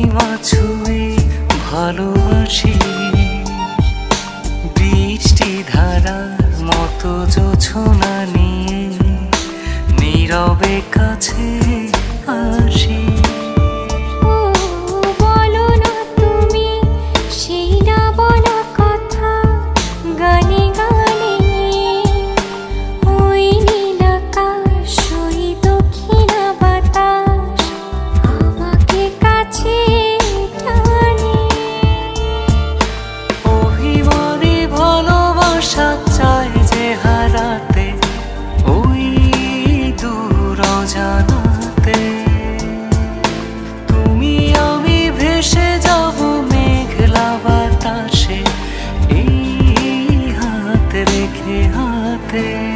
সীমা ভালোবাসি। বৃষ্টি ধারার মতো জোছনা নিয়ে নীরবে কাছে আ রাখে হাতে